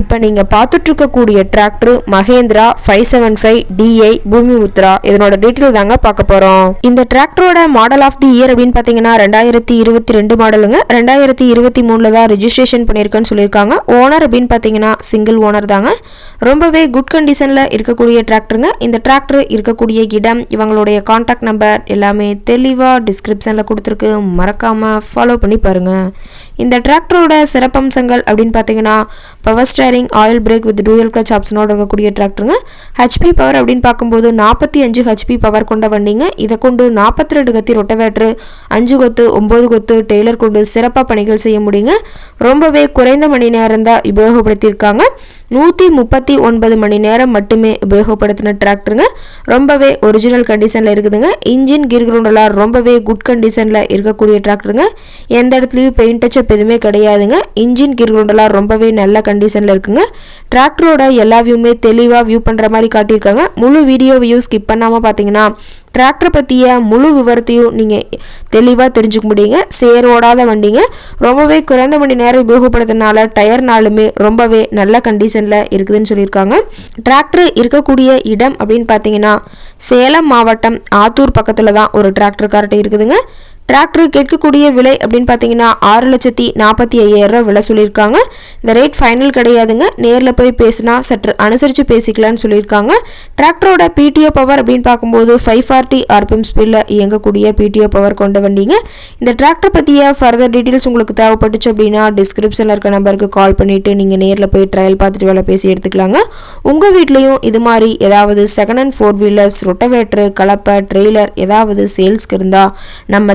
இப்போ நீங்கள் பார்த்துட்ருக்கக்கூடிய tractor Mahindra five seven five DI Bhoomi Mudra இதனோட டீட்டெயில் தாங்க பார்க்க போகிறோம் இந்த டிராக்டரோட மாடல் ஆஃப் தி இயர் அப்படின்னு பார்த்தீங்கன்னா ரெண்டாயிரத்தி இருபத்தி ரெண்டு மாடலுங்க ரெண்டாயிரத்தி இருபத்தி மூணில் தான் ரிஜிஸ்ட்ரேஷன் பண்ணியிருக்கேன்னு சொல்லியிருக்காங்க. ஓனர் அப்படின்னு பார்த்தீங்கன்னா சிங்கிள் ஓனர் தாங்க. ரொம்பவே குட் கண்டிஷனில் இருக்கக்கூடிய டிராக்டருங்க இந்த டிராக்டர் இருக்கக்கூடிய இடம் இவங்களுடைய காண்டாக்ட் நம்பர் எல்லாமே தெளிவாக டிஸ்கிரிப்ஷனில் கொடுத்துருக்கு. மறக்காமல் ஃபாலோ பண்ணி பாருங்கள் இந்த டிராக்டரோட சிறப்பம்சங்கள் அப்படின்னு பார்த்தீங்கன்னா power steering oil brake with dual clutch ஆப்ஷனோட இருக்கக்கூடிய டிராக்டருங்க ஹெச்பி பவர் அப்படின்னு பார்க்கும்போது நாற்பத்தி அஞ்சு ஹெச்பி பவர் கொண்ட வண்டிங்க. இதை கொண்டு நாற்பத்தி ரெண்டு கத்தி ரொட்டவேட்ரு அஞ்சு கொத்து ஒம்பது கொத்து டெய்லர் கொண்டு சிறப்பாக பணிகள் செய்ய முடியுங்க. ரொம்பவே குறைந்த மணி நேரம் தான் உபயோகப்படுத்தியிருக்காங்க. நூற்றி முப்பத்தி ஒன்பது மணி நேரம் மட்டுமே உபயோகப்படுத்தின டிராக்டருங்க ரொம்பவே ஒரிஜினல் கண்டிஷனில் இருக்குதுங்க. இன்ஜின் கீர் கிரவுண்டெல்லாம் ரொம்பவே குட் கண்டிஷனில் இருக்கக்கூடிய டிராக்டருங்க எந்த இடத்துலையும் பெயிண்ட் டச்சப் எதுவுமே கிடையாதுங்க. இன்ஜின் கீர் ரொம்பவே நல்ல கண்டிஷனில் இருக்குங்க. டிராக்டரோட எல்லா வியூமே தெளிவாக வியூ பண்ணுற மாதிரி காட்டியிருக்காங்க. முழு வீடியோ வியூ ஸ்கிப் பண்ணாமல் பார்த்தீங்கன்னா டிராக்டர் பற்றிய முழு விவரத்தையும் நீங்கள் தெளிவாக தெரிஞ்சுக்க முடியுங்க. சேர் ஓடாத வண்டிங்க. ரொம்பவே குறைந்த மணி நேரம் உபயோகப்படுத்தினால டயர்னாலுமே ரொம்பவே நல்ல கண்டிஷனில் இருக்குதுன்னு சொல்லியிருக்காங்க. டிராக்டர் இருக்கக்கூடிய இடம் அப்படின்னு பார்த்தீங்கன்னா சேலம் மாவட்டம் ஆத்தூர் பக்கத்தில் தான் ஒரு டிராக்டர் கார்ட்டு இருக்குதுங்க. டிராக்டர் கேட்கக்கூடிய விலை அப்படின்னு பார்த்தீங்கன்னா ஆறு லட்சத்தி நாற்பத்தி ஐயாயிரரூவா விலை சொல்லியிருக்காங்க. இந்த ரேட் ஃபைனல் கிடையாதுங்க. நேரில் போய் பேசினா சற்று அனுசரித்து பேசிக்கலாம்னு சொல்லியிருக்காங்க. டிராக்டரோட பிடிஓ பவர் அப்படின்னு பார்க்கும்போது ஃபைவ் ஃபார்ட்டி ஆர்பிஎம் ஸ்பீடில் இயங்கக்கூடிய பிடிஓ பவர் கொண்ட வண்டிங்க. இந்த டிராக்டர் பற்றிய ஃபர்தர் டீட்டெயில்ஸ் உங்களுக்கு தேவைப்பட்டுச்சு அப்படின்னா டிஸ்கிரிப்ஷனில் இருக்க நம்பருக்கு கால் பண்ணிவிட்டு நீங்கள் நேரில் போய் ட்ரையல் பார்த்துட்டு வேலை பேசி எடுத்துக்கலாங்க. உங்கள் வீட்லேயும் இது மாதிரி ஏதாவது second hand four wheelers rotavator கலப்பை ட்ரெய்லர் ஏதாவது சேல்ஸ்க்கு இருந்தால் நம்ம